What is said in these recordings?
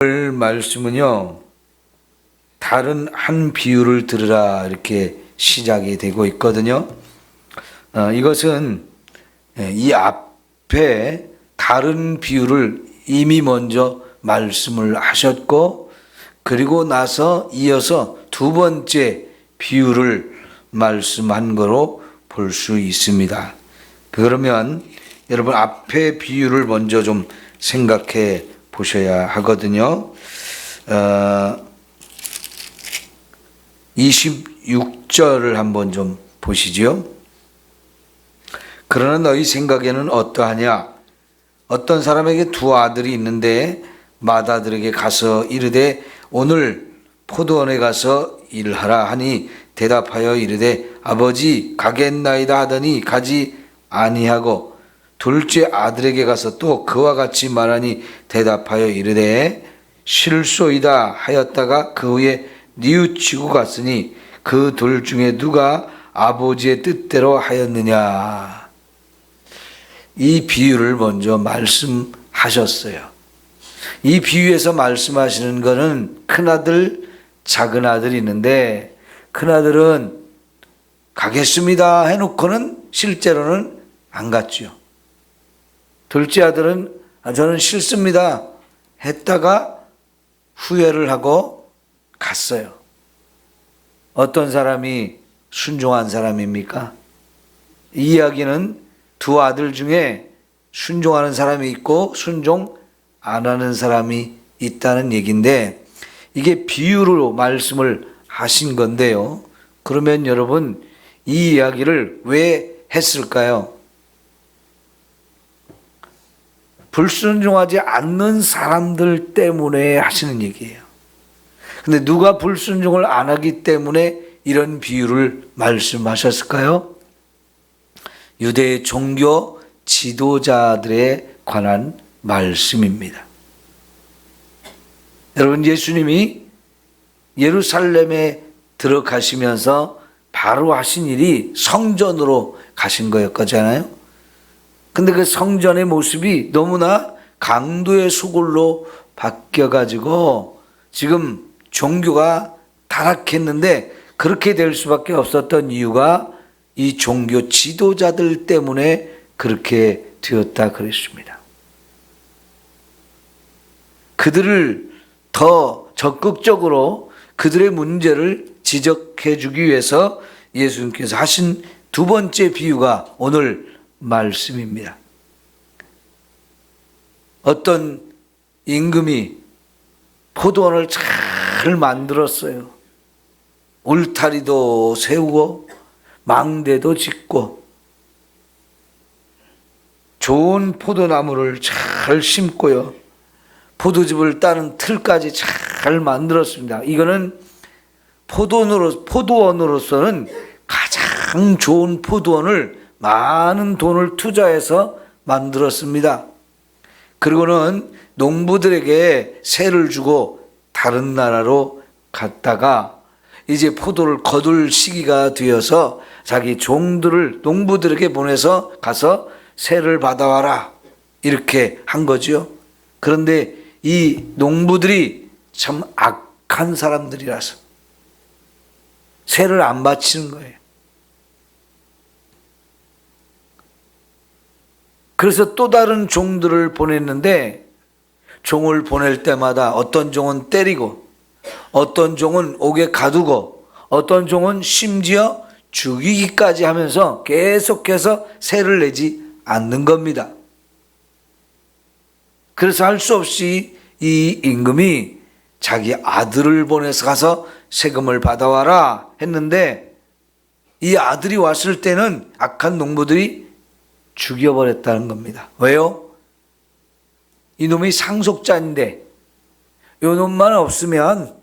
오늘 말씀은요, 다른 한 비유를 들으라 이렇게 시작이 되고 있거든요. 어, 이것은 예, 이 앞에 다른 비유를 이미 먼저 말씀을 하셨고, 그리고 나서 이어서 두 번째 비유를 말씀한 거로 볼 수 있습니다. 그러면 여러분 앞에 비유를 먼저 좀 생각해 보셔야 하거든요. 어, 26절을 한번 좀 보시지요. 그러나 너희 생각에는 어떠하냐? 어떤 사람에게 두 아들이 있는데 마다들에게 가서 이르되 오늘 포도원에 가서 일하라 하니 대답하여 이르되 아버지 가겠나이다 하더니 가지 아니하고 둘째 아들에게 가서 또 그와 같이 말하니 대답하여 이르되 실소이다 하였다가 그 후에 뉘우치고 갔으니 그 둘 중에 누가 아버지의 뜻대로 하였느냐 이 비유를 먼저 말씀하셨어요. 이 비유에서 말씀하시는 것은 큰아들, 작은아들이 있는데 큰아들은 가겠습니다 해놓고는 실제로는 안 갔지요. 둘째 아들은 아, 저는 싫습니다 했다가 후회를 하고 갔어요. 어떤 사람이 순종한 사람입니까? 이 이야기는 두 아들 중에 순종하는 사람이 있고 순종 안 하는 사람이 있다는 얘기인데 이게 비유로 말씀을 하신 건데요. 그러면 여러분 이 이야기를 왜 했을까요? 불순종하지 않는 사람들 때문에 하시는 얘기예요. 근데 누가 불순종을 안 하기 때문에 이런 비유를 말씀하셨을까요? 유대 종교 지도자들에 관한 말씀입니다. 여러분, 예수님이 예루살렘에 들어가시면서 바로 하신 일이 성전으로 가신 거였잖아요. 근데 그 성전의 모습이 너무나 강도의 수골로 바뀌어가지고 지금 종교가 타락했는데 그렇게 될 수밖에 없었던 이유가 이 종교 지도자들 때문에 그렇게 되었다 그랬습니다. 그들을 더 적극적으로 그들의 문제를 지적해 주기 위해서 예수님께서 하신 두 번째 비유가 오늘 말씀입니다. 어떤 임금이 포도원을 잘 만들었어요. 울타리도 세우고 망대도 짓고 좋은 포도나무를 잘 심고요. 포도즙을 따는 틀까지 잘 만들었습니다. 이거는 포도원으로, 포도원으로서는 가장 좋은 포도원을 많은 돈을 투자해서 만들었습니다. 그리고는 농부들에게 세를 주고 다른 나라로 갔다가 이제 포도를 거둘 시기가 되어서 자기 종들을 농부들에게 보내서 가서 세를 받아와라. 이렇게 한 거지요. 그런데 이 농부들이 참 악한 사람들이라서 세를 안 바치는 거예요. 그래서 또 다른 종들을 보냈는데 종을 보낼 때마다 어떤 종은 때리고 어떤 종은 옥에 가두고 어떤 종은 심지어 죽이기까지 하면서 계속해서 세를 내지 않는 겁니다. 그래서 할 수 없이 이 임금이 자기 아들을 보내서 가서 세금을 받아와라 했는데 이 아들이 왔을 때는 악한 농부들이 죽여버렸다는 겁니다. 왜요? 이놈이 상속자인데 이놈만 없으면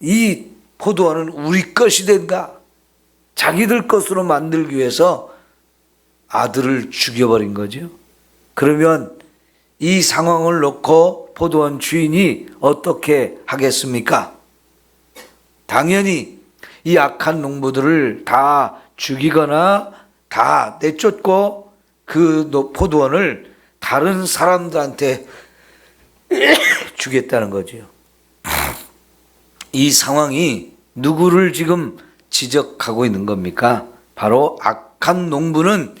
이 포도원은 우리 것이 된다. 자기들 것으로 만들기 위해서 아들을 죽여버린 거죠. 그러면 이 상황을 놓고 포도원 주인이 어떻게 하겠습니까? 당연히 이 악한 농부들을 다 죽이거나 다 내쫓고 그 포도원을 다른 사람들한테 주겠다는 거지요. 이 상황이 누구를 지금 지적하고 있는 겁니까? 바로 악한 농부는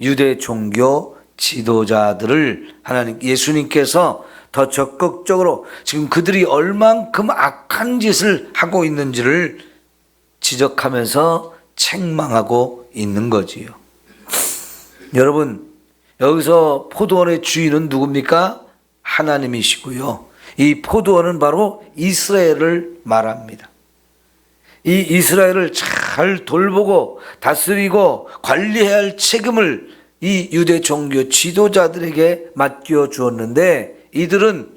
유대 종교 지도자들을 하나님 예수님께서 더 적극적으로 지금 그들이 얼만큼 악한 짓을 하고 있는지를 지적하면서 책망하고 있는 거지요. 여러분 여기서 포도원의 주인은 누굽니까? 하나님이시고요. 이 포도원은 바로 이스라엘을 말합니다. 이 이스라엘을 잘 돌보고 다스리고 관리해야 할 책임을 이 유대 종교 지도자들에게 맡겨 주었는데 이들은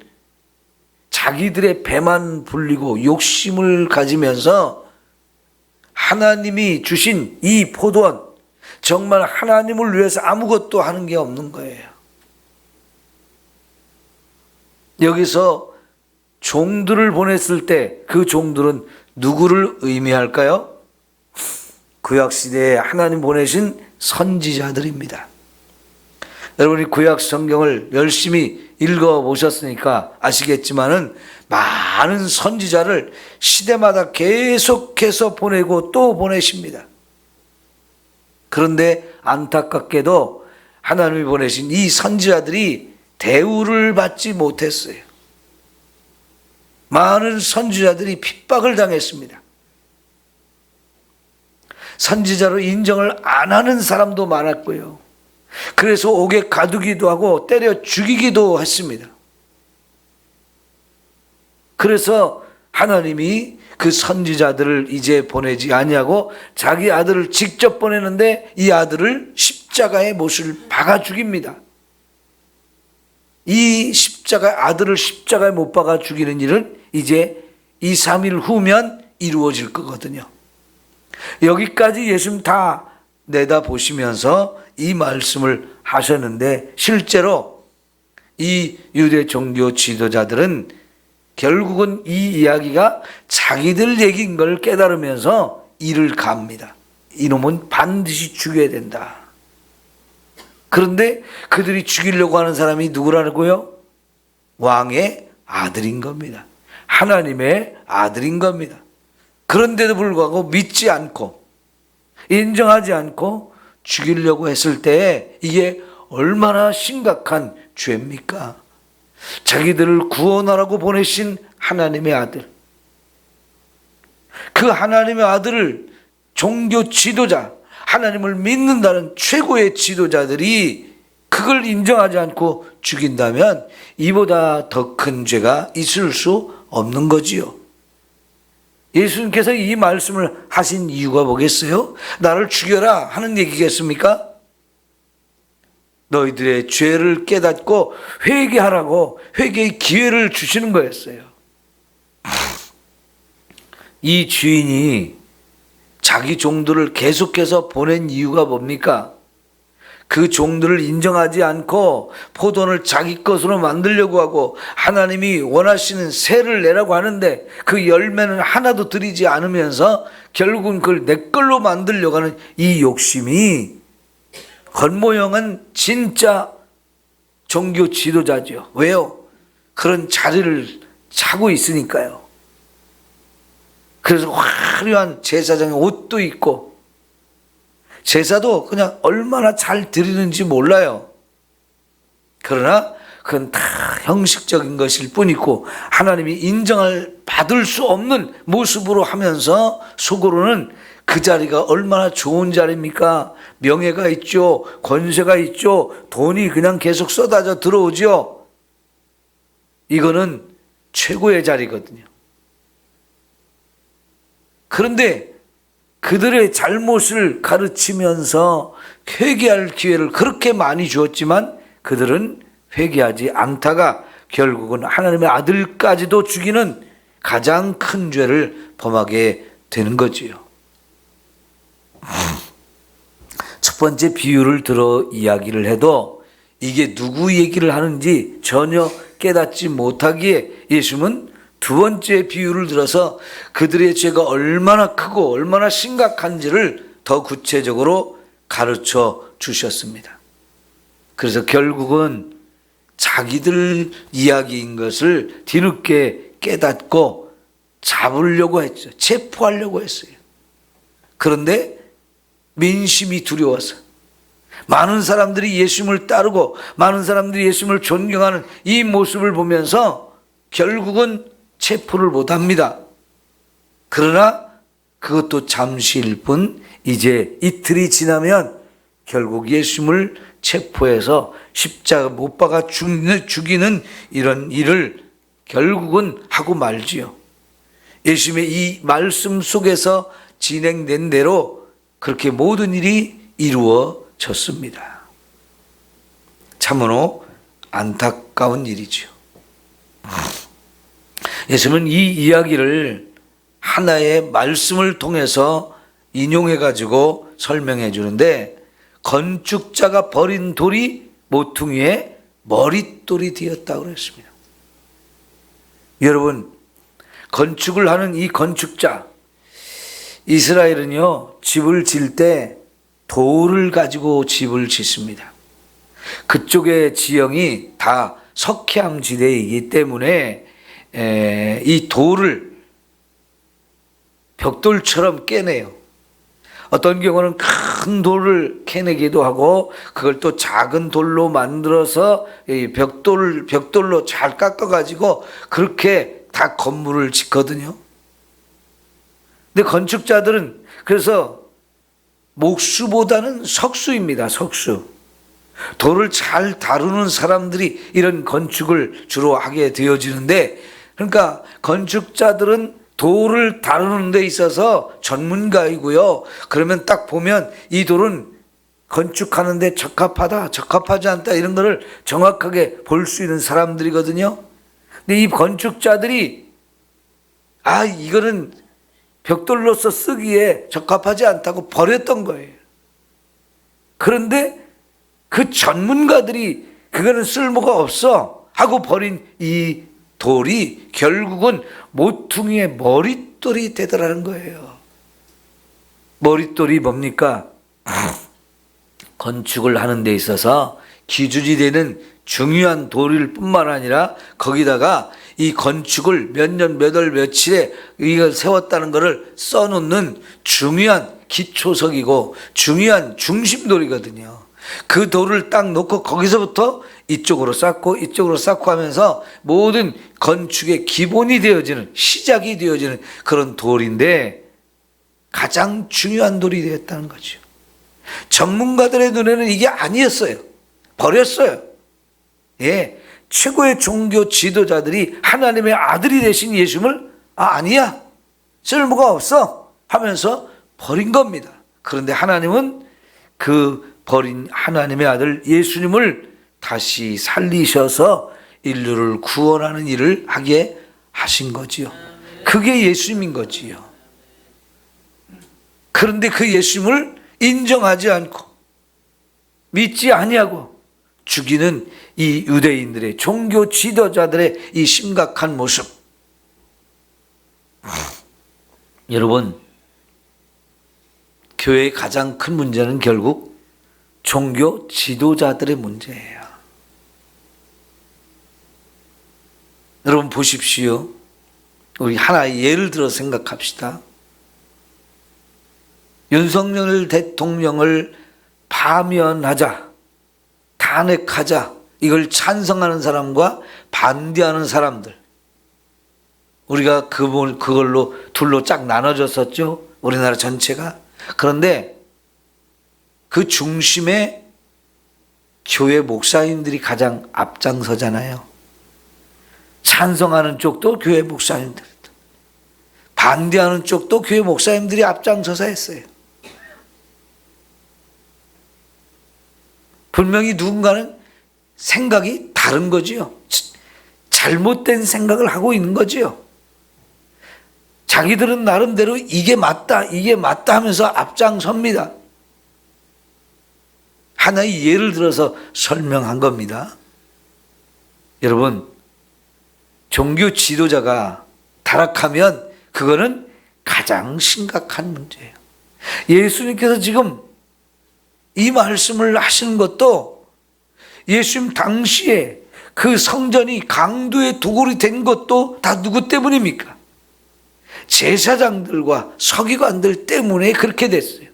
자기들의 배만 불리고 욕심을 가지면서 하나님이 주신 이 포도원 정말 하나님을 위해서 아무것도 하는 게 없는 거예요. 여기서 종들을 보냈을 때 그 종들은 누구를 의미할까요? 구약 시대에 하나님 보내신 선지자들입니다. 여러분이 구약 성경을 열심히 읽어 보셨으니까 아시겠지만은 많은 선지자를 시대마다 계속해서 보내고 또 보내십니다. 그런데 안타깝게도 하나님이 보내신 이 선지자들이 대우를 받지 못했어요. 많은 선지자들이 핍박을 당했습니다. 선지자로 인정을 안 하는 사람도 많았고요. 그래서 옥에 가두기도 하고 때려 죽이기도 했습니다. 그래서 하나님이 그 선지자들을 이제 보내지 아니하고 자기 아들을 직접 보내는데 이 아들을 십자가에 못을 박아 죽입니다. 이 십자가 아들을 십자가에 못 박아 죽이는 일은 이제 2, 3일 후면 이루어질 거거든요. 여기까지 예수님 다 내다 보시면서 이 말씀을 하셨는데 실제로 이 유대 종교 지도자들은 결국은 이 이야기가 자기들 얘기인 걸 깨달으면서 이를 갑니다. 이놈은 반드시 죽여야 된다. 그런데 그들이 죽이려고 하는 사람이 누구라고요? 왕의 아들인 겁니다. 하나님의 아들인 겁니다. 그런데도 불구하고 믿지 않고 인정하지 않고 죽이려고 했을 때 이게 얼마나 심각한 죄입니까? 자기들을 구원하라고 보내신 하나님의 아들. 그 하나님의 아들을 종교 지도자, 하나님을 믿는다는 최고의 지도자들이 그걸 인정하지 않고 죽인다면 이보다 더 큰 죄가 있을 수 없는 거지요. 예수님께서 이 말씀을 하신 이유가 뭐겠어요? 나를 죽여라 하는 얘기겠습니까? 너희들의 죄를 깨닫고 회개하라고 회개의 기회를 주시는 거였어요. 이 주인이 자기 종들을 계속해서 보낸 이유가 뭡니까? 그 종들을 인정하지 않고 포도를 자기 것으로 만들려고 하고 하나님이 원하시는 새를 내라고 하는데 그 열매는 하나도 드리지 않으면서 결국은 그걸 내 걸로 만들려고 하는 이 욕심이 겉모형은 진짜 종교 지도자죠. 왜요? 그런 자리를 차고 있으니까요. 그래서 화려한 제사장의 옷도 입고 제사도 그냥 얼마나 잘 드리는지 몰라요. 그러나 그건 다 형식적인 것일 뿐이고 하나님이 인정을 받을 수 없는 모습으로 하면서 속으로는 그 자리가 얼마나 좋은 자리입니까? 명예가 있죠. 권세가 있죠. 돈이 그냥 계속 쏟아져 들어오죠. 이거는 최고의 자리거든요. 그런데 그들의 잘못을 가르치면서 회개할 기회를 그렇게 많이 주었지만 그들은 회개하지 않다가 결국은 하나님의 아들까지도 죽이는 가장 큰 죄를 범하게 되는 거지요. 첫 번째 비유를 들어 이야기를 해도 이게 누구 얘기를 하는지 전혀 깨닫지 못하기에 예수님은 두 번째 비유를 들어서 그들의 죄가 얼마나 크고 얼마나 심각한지를 더 구체적으로 가르쳐 주셨습니다. 그래서 결국은 자기들 이야기인 것을 뒤늦게 깨닫고 잡으려고 했죠. 체포하려고 했어요. 그런데 민심이 두려워서 많은 사람들이 예수님을 따르고 많은 사람들이 예수님을 존경하는 이 모습을 보면서 결국은 체포를 못 합니다. 그러나 그것도 잠시일 뿐 이제 이틀이 지나면 결국 예수님을 체포해서 십자가 못 박아 죽이는, 죽이는 이런 일을 결국은 하고 말지요. 예수님의 이 말씀 속에서 진행된 대로 그렇게 모든 일이 이루어졌습니다. 참으로 안타까운 일이죠. 예수님은 이 이야기를 하나의 말씀을 통해서 인용해 가지고 설명해 주는데 건축자가 버린 돌이 모퉁이에 머릿돌이 되었다고 그랬습니다. 여러분 건축을 하는 이 건축자 이스라엘은요 집을 질 때 돌을 가지고 집을 짓습니다. 그쪽의 지형이 다 석회암 지대이기 때문에 에, 이 돌을 벽돌처럼 깨내요. 어떤 경우는 큰 돌을 캐내기도 하고 그걸 또 작은 돌로 만들어서 이 벽돌 벽돌로 잘 깎아 가지고 그렇게 다 건물을 짓거든요. 근데 건축자들은 그래서 목수보다는 석수입니다. 석수. 돌을 잘 다루는 사람들이 이런 건축을 주로 하게 되어지는데 그러니까 건축자들은 돌을 다루는 데 있어서 전문가이고요. 그러면 딱 보면 이 돌은 건축하는데 적합하다, 적합하지 않다 이런 거를 정확하게 볼 수 있는 사람들이거든요. 근데 이 건축자들이 아 이거는 벽돌로서 쓰기에 적합하지 않다고 버렸던 거예요. 그런데 그 전문가들이 그거는 쓸모가 없어 하고 버린 이 돌이 결국은 모퉁이의 머릿돌이 되더라는 거예요. 머릿돌이 뭡니까? 건축을 하는 데 있어서 기준이 되는 중요한 돌일 뿐만 아니라 거기다가 이 건축을 몇 년, 몇 월, 며칠에 이걸 세웠다는 것을 써놓는 중요한 기초석이고 중요한 중심돌이거든요. 그 돌을 딱 놓고 거기서부터 이쪽으로 쌓고 이쪽으로 쌓고 하면서 모든 건축의 기본이 되어지는 시작이 되어지는 그런 돌인데 가장 중요한 돌이 되었다는 거죠. 전문가들의 눈에는 이게 아니었어요. 버렸어요. 예. 최고의 종교 지도자들이 하나님의 아들이 되신 예수님을 아, 아니야. 쓸모가 없어. 하면서 버린 겁니다. 그런데 하나님은 그 버린 하나님의 아들 예수님을 다시 살리셔서 인류를 구원하는 일을 하게 하신 거지요. 그게 예수님인 거지요. 그런데 그 예수님을 인정하지 않고 믿지 아니하고 죽이는 이 유대인들의 종교 지도자들의 이 심각한 모습. 여러분, 교회의 가장 큰 문제는 결국 종교 지도자들의 문제예요. 여러분 보십시오. 우리 하나의 예를 들어 생각합시다. 윤석열 대통령을 파면하자, 탄핵하자, 이걸 찬성하는 사람과 반대하는 사람들. 우리가 그, 그걸로 둘로 쫙 나눠졌었죠. 우리나라 전체가. 그런데 그 중심에 교회 목사님들이 가장 앞장서잖아요. 찬성하는 쪽도 교회 목사님들, 반대하는 쪽도 교회 목사님들이 앞장서서 했어요. 분명히 누군가는 생각이 다른 거지요. 잘못된 생각을 하고 있는 거지요. 자기들은 나름대로 이게 맞다, 이게 맞다 하면서 앞장섭니다. 하나의 예를 들어서 설명한 겁니다. 여러분, 종교 지도자가 타락하면 그거는 가장 심각한 문제예요. 예수님께서 지금 이 말씀을 하시는 것도 예수님 당시에 그 성전이 강도의 도굴이 된 것도 다 누구 때문입니까? 제사장들과 서기관들 때문에 그렇게 됐어요.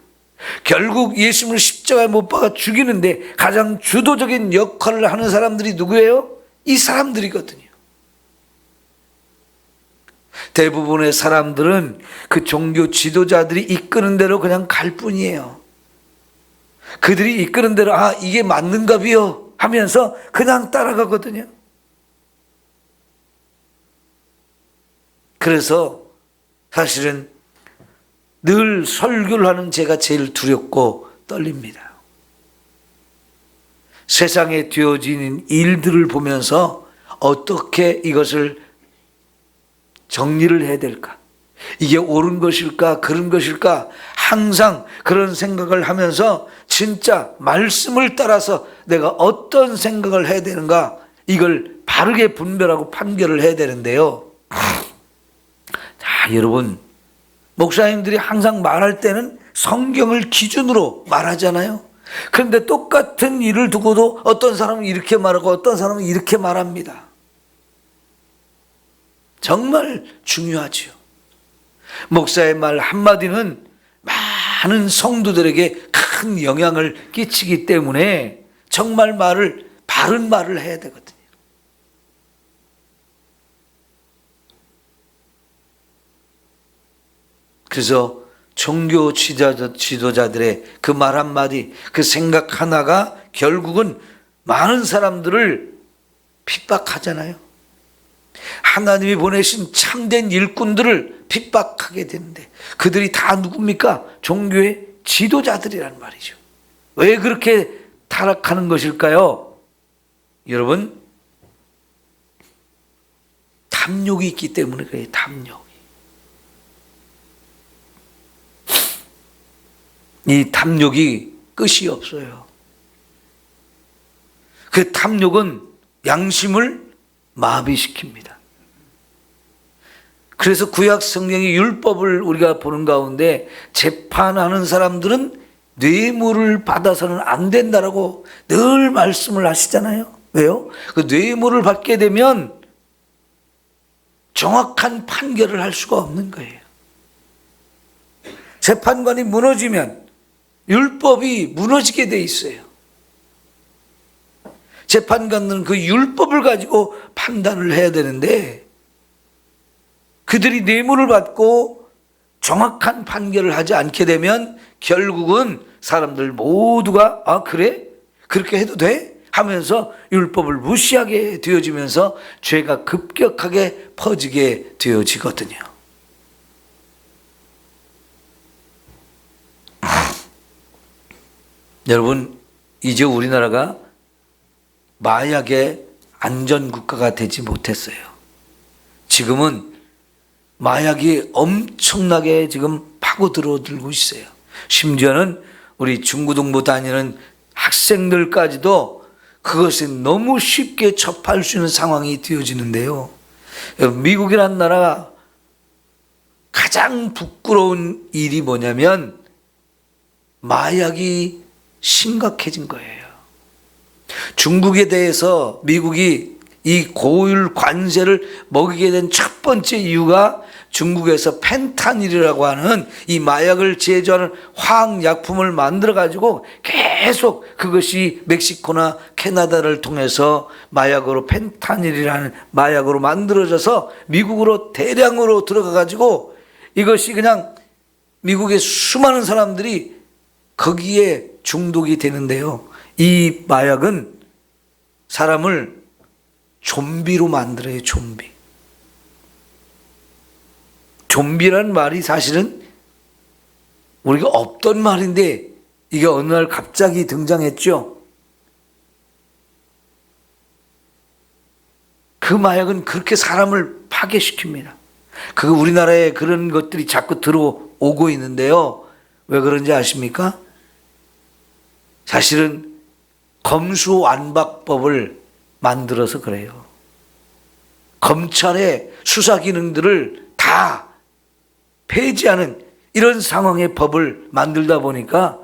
결국 예수님을 십자가에 못 박아 죽이는데 가장 주도적인 역할을 하는 사람들이 누구예요? 이 사람들이거든요. 대부분의 사람들은 그 종교 지도자들이 이끄는 대로 그냥 갈 뿐이에요. 그들이 이끄는 대로 아 이게 맞는가 비요 하면서 그냥 따라가거든요. 그래서 사실은 늘 설교를 하는 제가 제일 두렵고 떨립니다. 세상에 되어지는 일들을 보면서 어떻게 이것을 정리를 해야 될까? 이게 옳은 것일까? 그런 것일까? 항상 그런 생각을 하면서 진짜 말씀을 따라서 내가 어떤 생각을 해야 되는가? 이걸 바르게 분별하고 판결을 해야 되는데요. 자, 여러분. 목사님들이 항상 말할 때는 성경을 기준으로 말하잖아요. 그런데 똑같은 일을 두고도 어떤 사람은 이렇게 말하고 어떤 사람은 이렇게 말합니다. 정말 중요하지요. 목사의 말 한마디는 많은 성도들에게 큰 영향을 끼치기 때문에 정말 말을, 바른 말을 해야 되거든요. 그래서 종교 지도자- 지도자들의 그 말 한마디, 그 생각 하나가 결국은 많은 사람들을 핍박하잖아요. 하나님이 보내신 참된 일꾼들을 핍박하게 되는데 그들이 다 누굽니까? 종교의 지도자들이란 말이죠. 왜 그렇게 타락하는 것일까요? 여러분, 탐욕이 있기 때문에 그래요, 탐욕. 이 탐욕이 끝이 없어요. 그 탐욕은 양심을 마비시킵니다. 그래서 구약 성경의 율법을 우리가 보는 가운데 재판하는 사람들은 뇌물을 받아서는 안 된다라고 늘 말씀을 하시잖아요. 왜요? 그 뇌물을 받게 되면 정확한 판결을 할 수가 없는 거예요. 재판관이 무너지면 율법이 무너지게 돼 있어요. 재판관은 그 율법을 가지고 판단을 해야 되는데 그들이 뇌물을 받고 정확한 판결을 하지 않게 되면 결국은 사람들 모두가 아 그래 그렇게 해도 돼 하면서 율법을 무시하게 되어지면서 죄가 급격하게 퍼지게 되어지거든요. 여러분 이제 우리나라가 마약의 안전 국가가 되지 못했어요. 지금은 마약이 엄청나게 지금 파고 들어들고 있어요. 심지어는 우리 중고등부 다니는 학생들까지도 그것이 너무 쉽게 접할 수 있는 상황이 되어지는데요. 미국이라는 나라가 가장 부끄러운 일이 뭐냐면 마약이 심각해진 거예요. 중국에 대해서 미국이 이 고율 관세를 먹이게 된 첫 번째 이유가 중국에서 펜타닐이라고 하는 이 마약을 제조하는 화학약품을 만들어 가지고 계속 그것이 멕시코나 캐나다를 통해서 마약으로 펜타닐이라는 마약으로 만들어져서 미국으로 대량으로 들어가 가지고 이것이 그냥 미국의 수많은 사람들이 거기에 중독이 되는데요. 이 마약은 사람을 좀비로 만들어요, 좀비. 좀비란 말이 사실은 우리가 없던 말인데 이게 어느 날 갑자기 등장했죠. 그 마약은 그렇게 사람을 파괴시킵니다. 그 우리나라에 그런 것들이 자꾸 들어오고 있는데요. 왜 그런지 아십니까? 사실은 검수완박법을 만들어서 그래요. 검찰의 수사 기능들을 다 폐지하는 이런 상황의 법을 만들다 보니까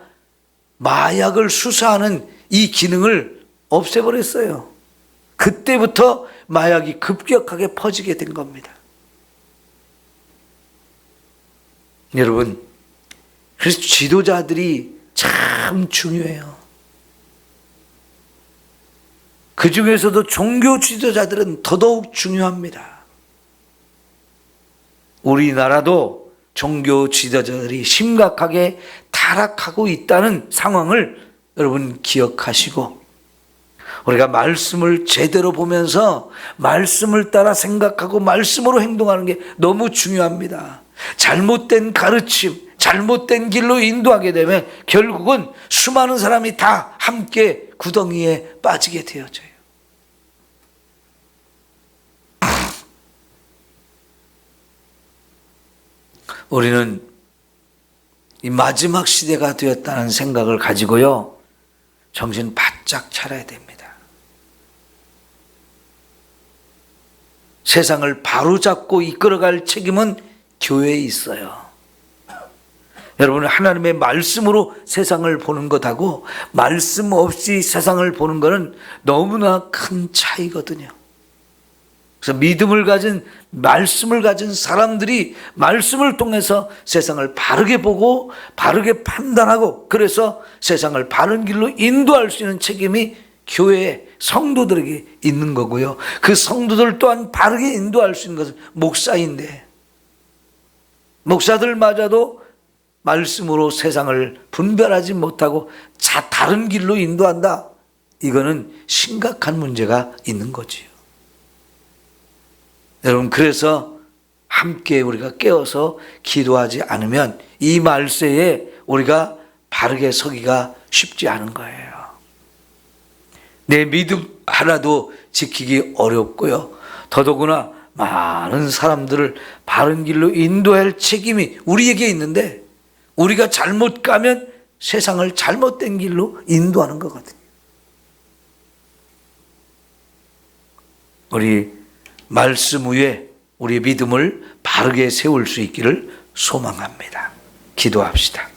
마약을 수사하는 이 기능을 없애버렸어요. 그 그때부터 마약이 급격하게 퍼지게 된 겁니다. 여러분, 그래서 지도자들이 참 중요해요. 그 중에서도 종교 지도자들은 더더욱 중요합니다. 우리나라도 종교 지도자들이 심각하게 타락하고 있다는 상황을 여러분 기억하시고 우리가 말씀을 제대로 보면서 말씀을 따라 생각하고 말씀으로 행동하는 게 너무 중요합니다. 잘못된 가르침, 잘못된 길로 인도하게 되면 결국은 수많은 사람이 다 함께 구덩이에 빠지게 되어져요. 우리는 이 마지막 시대가 되었다는 생각을 가지고요. 정신 바짝 차려야 됩니다. 세상을 바로잡고 이끌어갈 책임은 교회에 있어요. 여러분 하나님의 말씀으로 세상을 보는 것하고 말씀 없이 세상을 보는 것은 너무나 큰 차이거든요. 그래서 믿음을 가진 말씀을 가진 사람들이 말씀을 통해서 세상을 바르게 보고 바르게 판단하고 그래서 세상을 바른 길로 인도할 수 있는 책임이 교회 성도들에게 있는 거고요. 그 성도들 또한 바르게 인도할 수 있는 것은 목사인데 목사들마저도 말씀으로 세상을 분별하지 못하고 자 다른 길로 인도한다. 이거는 심각한 문제가 있는 거지요. 여러분 그래서 함께 우리가 깨어서 기도하지 않으면 이 말세에 우리가 바르게 서기가 쉽지 않은 거예요. 내 믿음 하나도 지키기 어렵고요. 더더구나 많은 사람들을 바른 길로 인도할 책임이 우리에게 있는데 우리가 잘못 가면 세상을 잘못된 길로 인도하는 거거든요. 우리 말씀 위에 우리 믿음을 바르게 세울 수 있기를 소망합니다. 기도합시다.